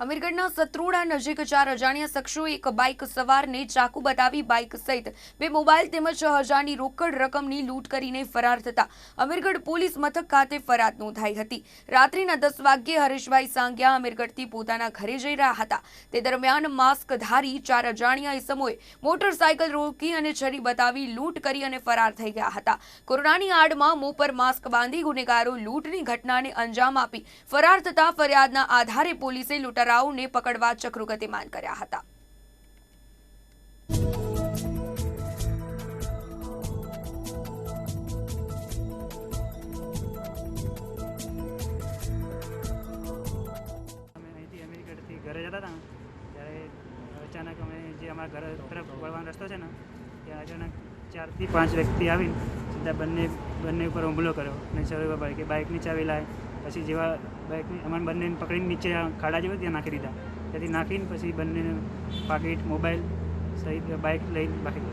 અમીરગઢના સત્રોડા નજીક ચાર અજાણ્યા શખ્સો એક બાઇક સવારને ચાકુ બતાવી બાઇક સહિત બે મોબાઈલ તેમજ છ હજારની રોકડ રકમની લૂંટ કરીને ફરાર થતા અમીરગઢ પોલીસ મથક ખાતે ફરિયાદ નોંધાઈ હતી. રાત્રિના દસ વાગ્યે હરેશભાઈ સાંગ્યા અમીરગઢથી પોતાના ઘરે જઈ રહ્યા હતા. તે દરમિયાન માસ્કધારી ચાર અજાણ્યા ઇસમોએ મોટરસાયકલ રોકી અને છરી બતાવી લૂંટ કરી અને ફરાર થઈ ગયા હતા. કોરોનાની આડમાં મોં પર માસ્ક બાંધી ગુનેગારો લૂંટની ઘટનાને અંજામ આપી ફરાર થતા ફરિયાદના આધારે પોલીસે લૂંટારાઓને પકડવા ચક્રો ગતિમાન કર્યા હતા. ઘરે જતા હતા. ત્યારે અચાનક અમે જે અમારા ઘર તરફ વળવાનો રસ્તો છે ને, ત્યાં અચાનક ચારથી પાંચ વ્યક્તિ આવી સીધા બંને બંને ઉપર હુમલો કર્યો. અને શરૂ કે બાઇકની ચાવી લાય પછી જેવા બાઇક અમારે બંનેને પકડીને નીચે ખાડા જેવા ત્યાં નાખી દીધા. ત્યાંથી નાખીને પછી બંનેને પાકીટ, મોબાઈલ સહિત બાઇક લઈને બાકી